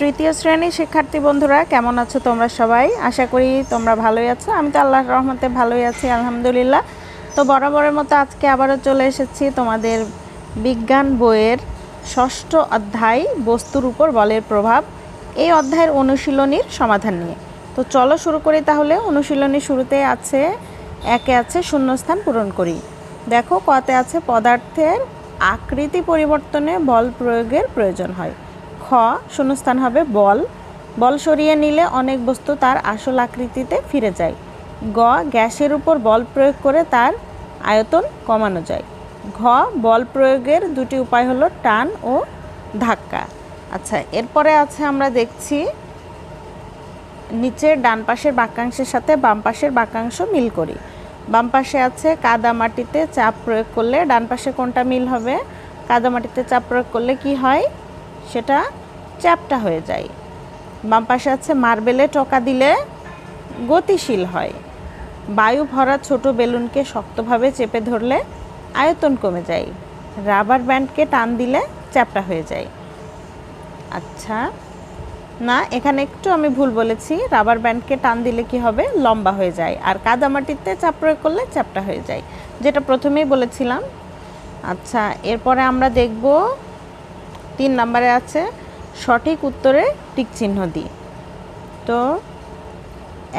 তৃতীয় শ্রেণির শিক্ষার্থী বন্ধুরা, কেমন আছো তোমরা সবাই? আশা করি তোমরা ভালোই আছো। আমি তো আল্লাহর রহমতে ভালোই আছি, আলহামদুলিল্লাহ। তো বরাবরের মতো আজকে আবারও চলে এসেছি তোমাদের বিজ্ঞান বইয়ের ষষ্ঠ অধ্যায়, বস্তুর উপর বলের প্রভাব। এই অধ্যায়ের অনুশীলনীর সমাধান নিয়ে। তো চলো শুরু করি তাহলে। অনুশীলনী শুরুতে আছে, একে আছে শূন্যস্থান পূরণ করি। দেখো, কতে আছে পদার্থের আকৃতি পরিবর্তনে বল প্রয়োগের প্রয়োজন হয়। খ শূন্যস্থান হবে বল। বল সরিয়ে নিলে অনেক বস্তু তার আসল আকৃতিতে ফিরে যায়। গ, গ্যাসের উপর বল প্রয়োগ করে তার আয়তন কমানো যায়। ঘ, বল প্রয়োগের দুটি উপায় হলো টান ও ধাক্কা। আচ্ছা এরপরে আছে আমরা দেখছি নিচের ডান পাশের বাক্যাংশের সাথে বাম পাশের বাক্যাংশ মিল করি। বাম পাশে আছে কাদা মাটিতে চাপ প্রয়োগ করলে ডান পাশে কোনটা মিল হবে? কাদা মাটিতে চাপ প্রয়োগ করলে কি হয়? সেটা চ্যাপটা হয়ে যায়। বাম পাশে আছে মার্বেলে টকা দিলে গতিশীল হয়। বায়ু ভরা ছোট বেলুনকে শক্তভাবে চেপে ধরলে আয়তন কমে যায়। রাবার ব্যান্ডকে টান দিলে চ্যাপটা হয়ে যায়। আচ্ছা না, এখানে একটু আমি ভুল বলেছি। রাবার ব্যান্ডকে টান দিলে কি হবে? লম্বা হয়ে যায়। আর কাদামাটিতে চাপ প্রয়োগ করলে চ্যাপটা হয়ে যায়। যেটা প্রথমেই বলেছিলাম। আচ্ছা এরপরে আমরা দেখব তিন নম্বরে আছে, সঠিক উত্তরে টিক চিহ্ন দিই তো,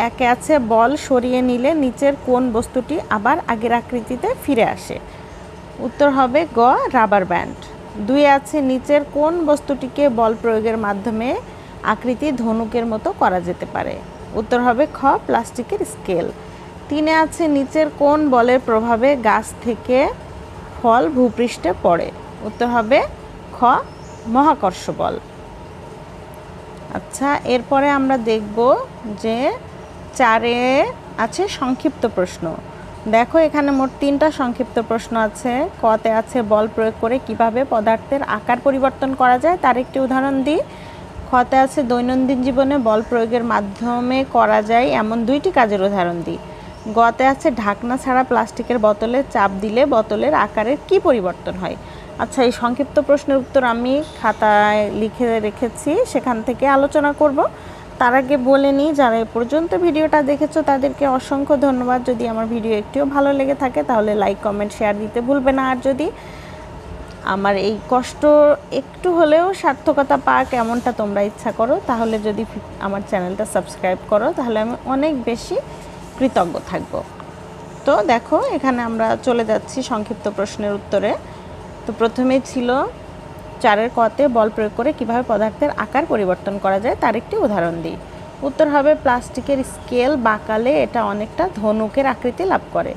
একে আছে বল সরিয়ে নিলে নিচের কোন বস্তুটি আবার আগের আকৃতিতে ফিরে আসে। উত্তর হবে গ, রাবার ব্যান্ড। দুই আছে নিচের কোন বস্তুটিকে বল প্রয়োগের মাধ্যমে আকৃতি ধনুকের মতো করা যেতে পারে। উত্তর হবে খ, প্লাস্টিকের স্কেল। তিনে আছে নিচের কোন বলের প্রভাবে গাছ থেকে ফল ভূপৃষ্ঠে পড়ে। উত্তর হবে খ মহাকর্ষ বল আচ্ছা এরপরে আমরা দেখব যে চারে আছে সংক্ষিপ্ত প্রশ্ন। দেখো, এখানে মোট তিনটা সংক্ষিপ্ত প্রশ্ন আছে। কতে আছে বল প্রয়োগ করে কীভাবে পদার্থের আকার পরিবর্তন করা যায়, তার একটি উদাহরণ দিই। খতে আছে দৈনন্দিন জীবনে বল প্রয়োগের মাধ্যমে করা যায় এমন দুইটি কাজের উদাহরণ দিই। গতে আছে ঢাকনা ছাড়া প্লাস্টিকের বোতলে চাপ দিলে বোতলের আকারের কি পরিবর্তন হয়? আচ্ছা এই সংক্ষিপ্ত প্রশ্নের উত্তর আমি খাতায় লিখে রেখেছি, সেখান থেকে আলোচনা করব। তার আগে বলে নিই, যারা এ পর্যন্ত ভিডিওটা দেখেছ, তাদেরকে অসংখ্য ধন্যবাদ। যদি আমার ভিডিও একটিও ভালো লেগে থাকে, তাহলে লাইক, কমেন্ট, শেয়ার দিতে ভুলবে না। আর যদি আমার এই কষ্ট একটু হলেও সার্থকতা পাক এমনটা তোমরা ইচ্ছা করো, তাহলে যদি আমার চ্যানেলটা সাবস্ক্রাইব করো, তাহলে আমি অনেক বেশি কৃতজ্ঞ থাকব। তো দেখো, এখানে আমরা চলে যাচ্ছি সংক্ষিপ্ত প্রশ্নের উত্তরে। তো প্রথমেই ছিল চারের কতে বল প্রয়োগ করে কীভাবে পদার্থের আকার পরিবর্তন করা যায় তার একটি উদাহরণ দিই। উত্তর হবে প্লাস্টিকের স্কেল বাঁকালে এটা অনেকটা ধনুকের আকৃতি লাভ করে।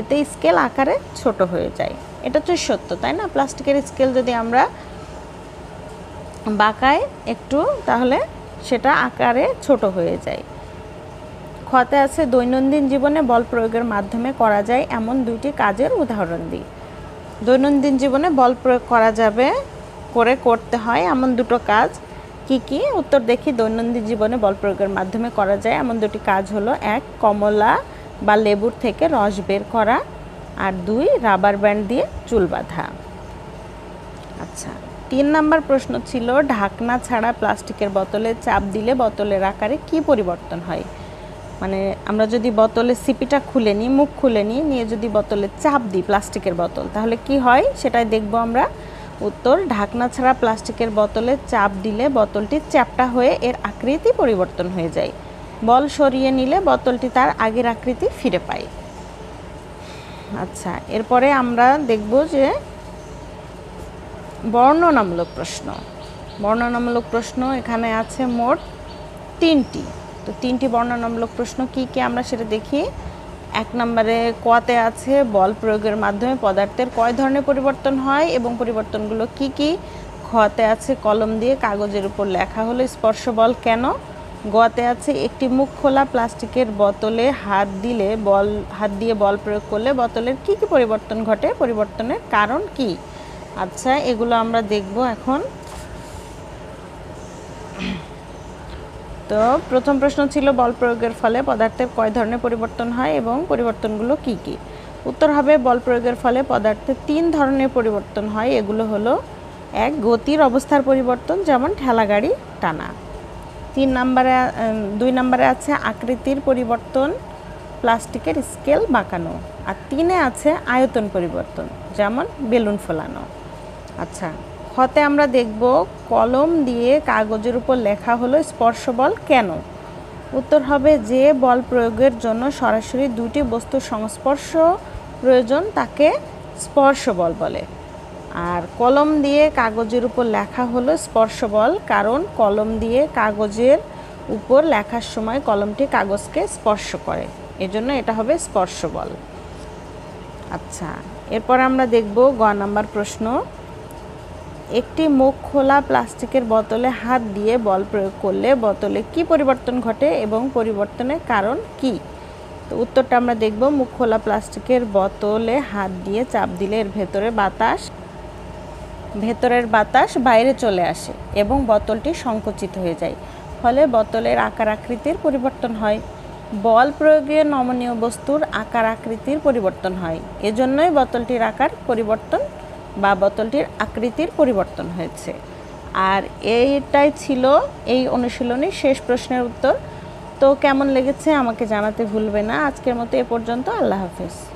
এতে স্কেল আকারে ছোট হয়ে যায়। এটা হচ্ছে সত্য, তাই না? প্লাস্টিকের স্কেল যদি আমরা বাঁকাই একটু, তাহলে সেটা আকারে ছোট হয়ে যায়। ক্ষতে আছে দৈনন্দিন জীবনে বল প্রয়োগের মাধ্যমে করা যায় এমন দুইটি কাজের উদাহরণ দিই। দৈনন্দিন জীবনে বল প্রয়োগ করা যাবে করে করতে হয়, এমন দুটো কাজ। কি কি? উত্তর দেখি, দৈনন্দিন জীবনে বল প্রয়োগের মাধ্যমে করা যায়। এমন দুটি কাজ হলো, এক, কমলা বা লেবুর থেকে রস বের করা, আর দুই, রাবার ব্যান্ড দিয়ে চুল বাঁধা। আচ্ছা তিন নাম্বার প্রশ্ন ছিল, ঢাকনা ছাড়া প্লাস্টিকের বোতলে চাপ দিলে বোতলের আকারে কি পরিবর্তন হয়? মানে আমরা যদি বোতলের সিপিটা খুলে নিই, মুখ খুলে নিই, নিয়ে যদি বোতলে চাপ দিই প্লাস্টিকের বোতল, তাহলে কি হয়? সেটাই দেখব আমরা। উত্তর, ঢাকনা ছাড়া প্লাস্টিকের বোতলে চাপ দিলে বোতলটি চ্যাপটা হয়ে এর আকৃতি পরিবর্তন হয়ে যায়। বল সরিয়ে নিলে বোতলটি তার আগের আকৃতি ফিরে পায়। আচ্ছা এরপরে আমরা দেখব যে বর্ণনামূলক প্রশ্ন। বর্ণনামূলক প্রশ্ন এখানে আছে মোট তিনটি। তো তিনটি বর্ণনামূলক প্রশ্ন, কি কি আমরা সেটা দেখি? এক নম্বরে কতে আছে বল প্রয়োগের মাধ্যমে পদার্থের কয় ধরনের পরিবর্তন হয় এবং পরিবর্তনগুলো কি কি? খতে আছে কলম দিয়ে কাগজের উপর লেখা হলো স্পর্শ বল কেন? গতে আছে একটি মুখ খোলা প্লাস্টিকের বোতলে হাত দিলে বল, হাত দিয়ে বল প্রয়োগ করলে বোতলের কি কি পরিবর্তন ঘটে? পরিবর্তনের কারণ কি? আচ্ছা এগুলো আমরা দেখব এখন। তো প্রথম প্রশ্ন ছিল বল প্রয়োগের ফলে পদার্থের কয় ধরনের পরিবর্তন হয় এবং পরিবর্তনগুলো কি কি? উত্তর হবে বল প্রয়োগের ফলে পদার্থের তিন ধরনের পরিবর্তন হয়। এগুলো হলো, এক, গতির অবস্থার পরিবর্তন, যেমন ঠেলাগাড়ি টানা। তিন নম্বরে দুই নম্বরে আছে আকৃতির পরিবর্তন, প্লাস্টিকের স্কেল বাঁকানো। আর তিনে আছে আয়তন পরিবর্তন, যেমন বেলুন ফোলানো। আচ্ছা হতে আমরা দেখব কলম দিয়ে কাগজের উপর লেখা হলো স্পর্শ বল কেন? উত্তর হবে যে বল প্রয়োগের জন্য সরাসরি দুটি বস্তুর সংস্পর্শ প্রয়োজন তাকে স্পর্শ বল। বলে আর কলম দিয়ে কাগজের উপর লেখা হলো স্পর্শ বল কারণ কলম দিয়ে কাগজের উপর লেখার সময় কলমটি কাগজকে স্পর্শ করে। এজন্য এটা হবে স্পর্শ বল আচ্ছা এরপর আমরা দেখব গ নাম্বার প্রশ্ন। একটি মুখ খোলা প্লাস্টিকের বোতলে হাত দিয়ে বল প্রয়োগ করলে বোতলে কি পরিবর্তন ঘটে এবং পরিবর্তনের কারণ কি? তো উত্তরটা আমরা দেখব, মুখ খোলা প্লাস্টিকের বোতলে হাত দিয়ে চাপ দিলে এর ভেতরে বাতাস, ভেতরের বাতাস বাইরে চলে আসে এবং বোতলটি সংকুচিত হয়ে যায়। ফলে বোতলের আকার আকৃতির পরিবর্তন হয়। বল প্রয়োগে নমনীয় বস্তুর আকার আকৃতির পরিবর্তন হয়। এজন্যই বোতলটির আকার পরিবর্তন বা বোতলটির আকৃতির পরিবর্তন হয়েছে। আর এইটাই ছিল এই অনুশীলনীর শেষ প্রশ্নের উত্তর। তো কেমন লেগেছে আমাকে জানাতে ভুলবে না। আজকের মতো এ পর্যন্ত। আল্লাহ হাফেজ।